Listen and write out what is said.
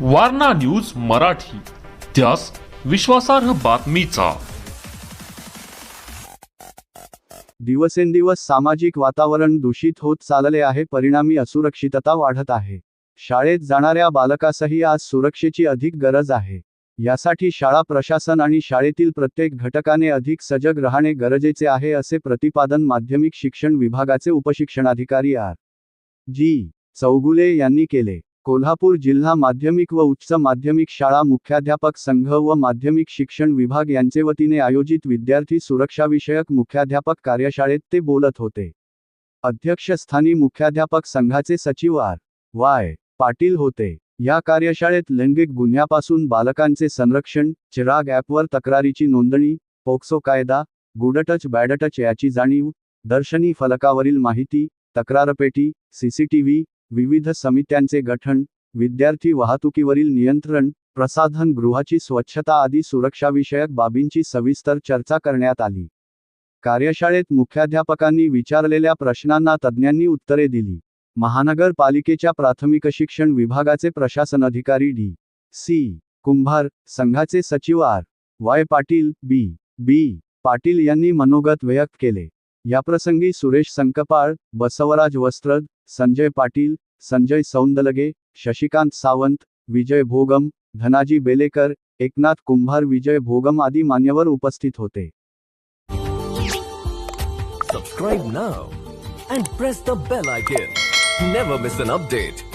Warna news Marathi. त्यास विश्वासार्ह बातमीचा. दिवसेंदिवस सामाजिक वातावरण दूषित होत चालले आहे परिणामी असुरक्षितता वाढत आहे. शाळेत जाणाऱ्या बालकासही आज सुरक्षेची अधिक गरज आहे. यासाठी शाळा प्रशासन आणि शाळेतील प्रत्येक घटकाने अधिक सजग राहणे गरजेचे आहे असे प्रतिपादन माध्यमिक शिक्षण विभागाचे उपशिक्षणाधिकारी आर. जी. चौगुले यांनी केले. कोल्हापूर जिल्हा माध्यमिक व उच्च माध्यमिक शाळा मुख्याध्यापक संघ व माध्यमिक शिक्षण विभाग यांचे वतीने आयोजित विद्यार्थी सुरक्षाविषयक मुख्याध्यापक कार्यशाळेत ते बोलत होते. अध्यक्षस्थानी मुख्याध्यापक संघाचे सचिव आर. वाय. पाटील होते. या कार्यशाळेत लैंगिक गुन्ह्यापासून बालकांचे संरक्षण चिराग ॲपवर तक्रारीची नोंदणी पोक्सो कायदा गुडटच बॅडटच याची जाणीव दर्शनी फलकावरील माहिती तक्रारपेटी सीसीटीव्ही विविध समित्यांचे गठन विद्यार्थी वाहतुकीवरील नियंत्रण प्रसाधन गृहाची स्वच्छता आदी सुरक्षाविषयक बाबींची सविस्तर चर्चा करण्यात आली. कार्यशाळेत मुख्याध्यापकांनी विचारलेल्या प्रश्नांना तज्ज्ञांनी उत्तरे दिली. महानगरपालिकेच्या प्राथमिक शिक्षण विभागाचे प्रशासन अधिकारी डी. सी. कुंभार संघाचे सचिव R. Y. Patil B. B. Patil यांनी मनोगत व्यक्त केले. याप्रसंगी सुरेश संकपाळ बसवराज वस्त्रद संजय पाटील संजय सौंदलगे शशिकांत सावंत विजय भोगम धनाजी बेलेकर एकनाथ कुंभार विजय भोगम आदी मान्यवर उपस्थित होते. Subscribe now and press the bell icon never miss an update